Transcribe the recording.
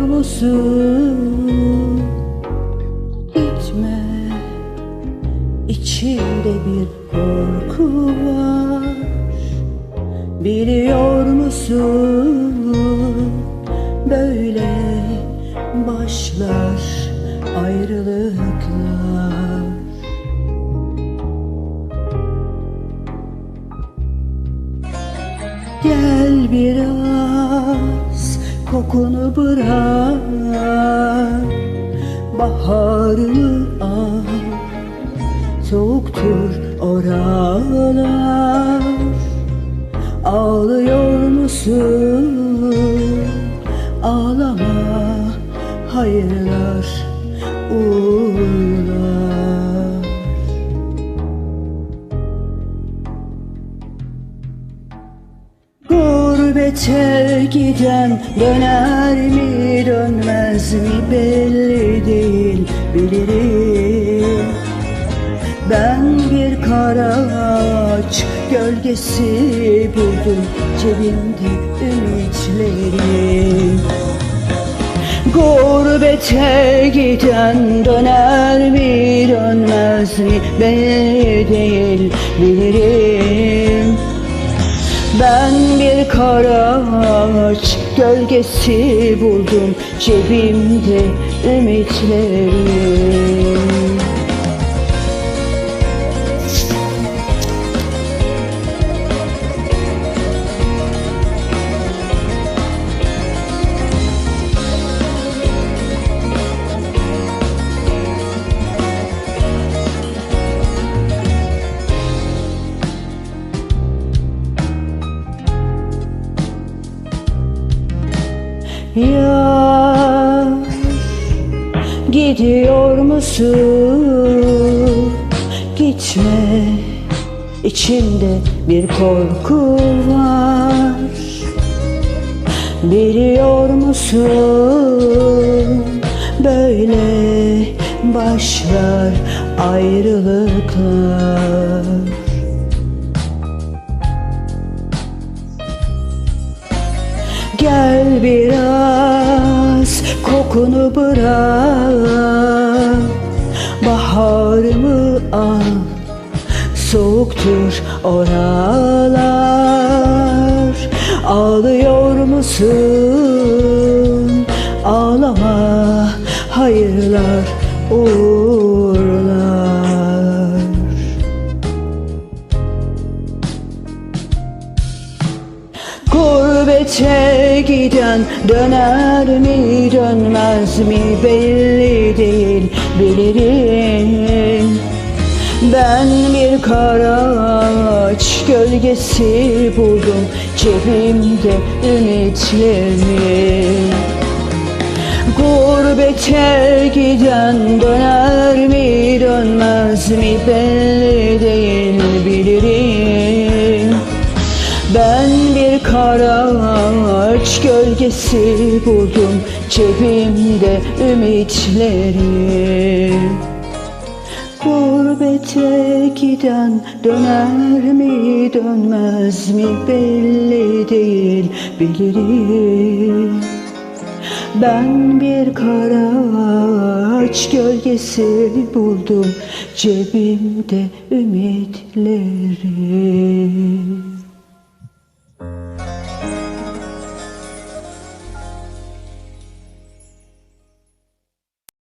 musun? Gitme İçimde bir korku var Biliyor musun? Böyle başlar ayrılıklar Gel biraz kokunu bırak Baharını al. Soğuktur oralar. Ağlıyor musun? Ağlama hayırlar uğurlar Gurbete giden döner mi dönmez mi belli değil bilirim. Ben bir kara ağaç gölgesi buldum cebimde ümitlerim. Gurbete giden döner mi dönmez mi belli değil bilirim ben bir kara ağaç gölgesi buldum. Cebimde ümitlerim Yar gidiyor musun? Gitme içimde bir korku var Biliyor musun? Böyle başlar ayrılıklar Gel biraz kokunu bırak. Baharımı al Soğuktur oralar. Ağlıyor musun? Ağlama hayırlar uğurlar. Gurbete giden döner mi dönmez mi belli değil bilirim. Ben bir kara ağaç gölgesi buldum cebimde ümitlerimi. Gurbete giden döner ağaç gölgesi buldum cebimde ümitlerim Gurbete giden döner mi dönmez mi belli değil bilirim. Ben bir kara ağaç gölgesi buldum cebimde ümitlerim